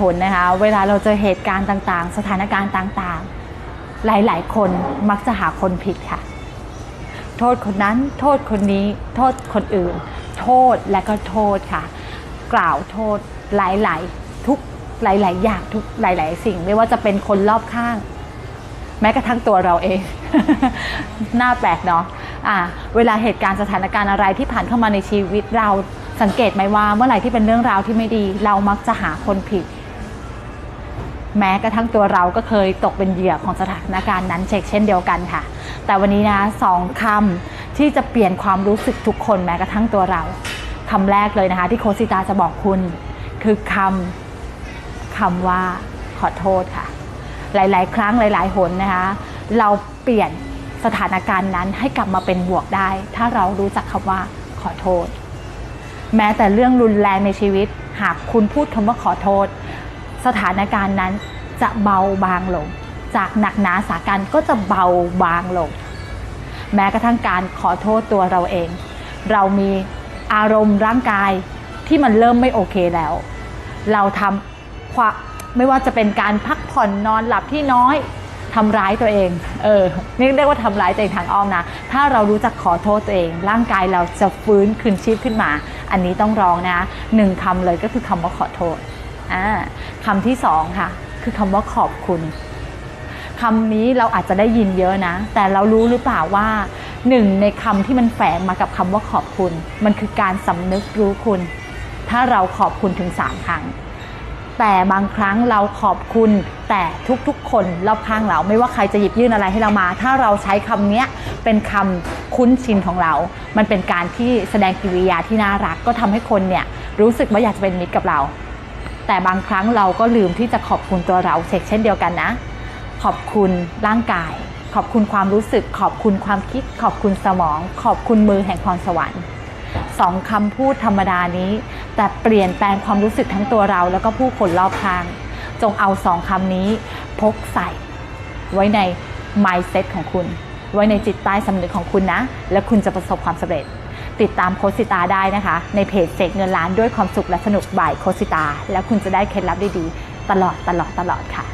หนนะคะ เวลาเราเจอเหตุการณ์ต่างๆ สถานการณ์ต่างๆ หลายๆ คนมักจะหาคนผิดค่ะ โทษคนนั้น โทษคนนี้ โทษคนอื่น โทษและก็โทษค่ะ กล่าวโทษหลายๆ ทุกหลาย ๆ อย่างทุกหลาย ๆ สิ่ง ไม่ว่าจะเป็นคนรอบข้าง แม้กระทั่งตัวเราเอง น่าแปลกเนาะอ่าเวลาเหตุการณ์สถานการณ์อะไรที่ผ่านเข้ามาในชีวิตเราสังเกตไหมว่าเมื่อไหร่ที่เป็นเรื่องราวที่ไม่ดี เรามักจะหาคนผิด แม้กระทั่งตัวเราก็เคยตกเป็นเหยื่อของสถานการณ์นั้นเช็คเช่นเดียวกันค่ะ แต่วันนี้นะสองคำที่จะเปลี่ยนความรู้สึกทุกคนแม้กระทั่งตัวเราคำแรกเลยนะคะ ที่โคชซิตาจะบอกคุณ คือคำคำว่าขอโทษค่ะ หลาย ๆ ครั้งหลาย ๆ หนนะคะ เราเปลี่ยนสถานการณ์นั้นให้กลับมาเป็นบวกได้ ถ้าเรารู้จักคำว่าขอโทษ แม้แต่เรื่องรุนแรงในชีวิต หากคุณพูดคำว่าขอโทษ สถานการณ์นั้นจะเบาบางลง จากหนักหนาสากันก็จะเบาบางลง แม้กระทั่งการขอโทษตัวเราเอง เรามีอารมณ์ร่างกายที่มันเริ่มไม่โอเคแล้ว เราทำความไม่ว่าจะเป็นการพักผ่อนนอนหลับที่น้อยทำร้ายตัวเอง เออ นี่เรียกว่าทำร้ายตัวเองทางอ้อมนะ ถ้าเรารู้จักขอโทษตัวเอง ร่างกายเราจะฟื้นคืนชีพขึ้นมา อันนี้ต้องร้องนะหนึ่งคำเลยก็คือคำว่าขอโทษ อ่าคำที่สองค่ะ คือคำว่าขอบคุณคำนี้เราอาจจะได้ยินเยอะนะ แต่เรารู้หรือเปล่าว่าหนึ่งในคำที่มันแฝงมากับคำว่าขอบคุณ มันคือการสำนึกรู้คุณ ถ้าเราขอบคุณถึงสามครั้ง แต่บางครั้งเราขอบคุณแต่ทุกๆ คนรอบข้างเราไม่ว่าใครจะหยิบยื่นอะไรให้เรามา ถ้าเราใช้คำนี้เป็นคำคุ้นชินของเรา มันเป็นการที่แสดงกิริยาที่น่ารัก ก็ทำให้คนเนี่ยรู้สึกว่าอยากจะเป็นมิตรกับเรา แต่บางครั้งเราก็ลืมที่จะขอบคุณตัวเราเช่นเดียวกันนะ ขอบคุณร่างกาย ขอบคุณความรู้สึก ขอบคุณความคิด ขอบคุณสมอง ขอบคุณมือแห่งพรสวรรค์สองคำพูดธรรมดานี้ แต่เปลี่ยนแปลงความรู้สึกทั้งตัวเรา แล้วก็ผู้คนรอบข้าง จงเอาสองคำนี้ พกใส่ ไว้ใน mindset ของคุณ ไว้ในจิตใต้สำนึกของคุณนะ และคุณจะประสบความสำเร็จ ติดตามโคสิตาได้นะคะ ในเพจเสกเงินล้านด้วยความสุขและสนุกบ่ายโคสิตา แล้วคุณจะได้เคล็ดลับดีๆ ตลอดตลอดตลอดค่ะ